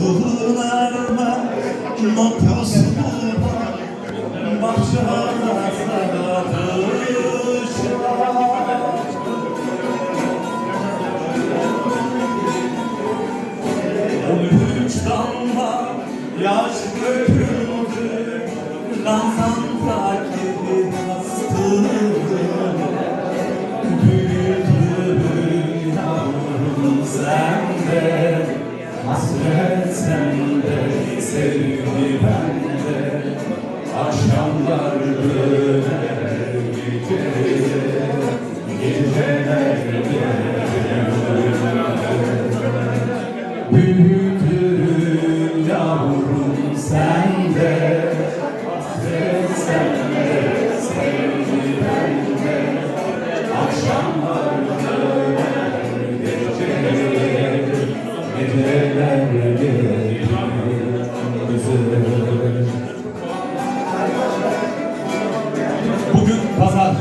부은 하루만 높여서 üç damla yaş döküldü Ramazan'daki hastalığım Büyüdü yavrum sende Hasret sende, sevgi bende Akşamlar döner geceye Geceler Büyüdün Bugün pazar.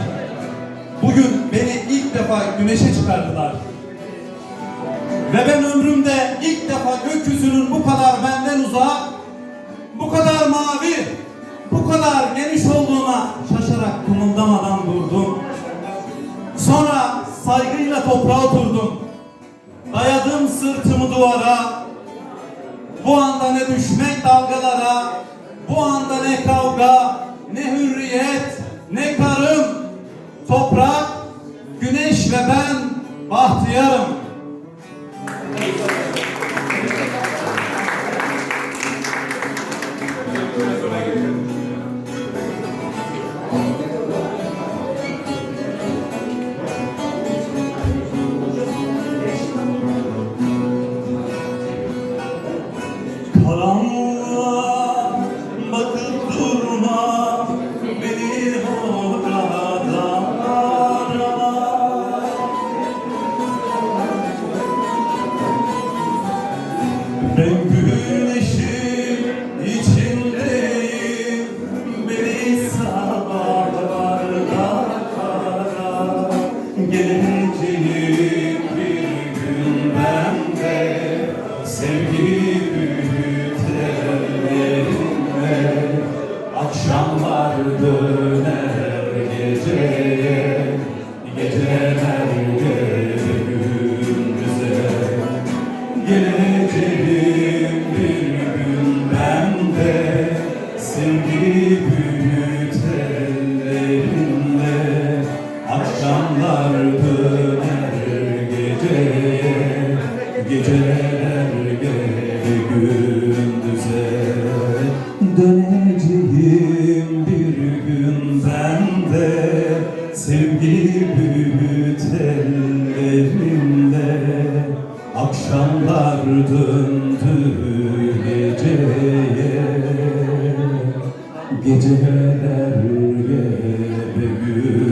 Bugün beni ilk defa güneşe çıkardılar. Ve ben ömrümde ilk defa gökyüzünün bu kadar benden uzak, bu kadar mavi, kadar geniş olduğuna şaşarak kımıldamadan durdum. Sonra saygıyla toprağa oturdum. Dayadım sırtımı duvara. Bu anda ne düşmek dalgalara, bu anda ne kavga, ne hürriyet, ne karım, toprak, güneş ve ben bahtiyarım. Karanlığa bakıp durma beni orada Ben güneşin sevgi büyütelimle Akşamlar döner geceye Geceler gündüze Geleceğim gün ben de sevgi büyüt Akşamlar döner geceye Geceler Çamlar döndü geceye. Geceler gebe gün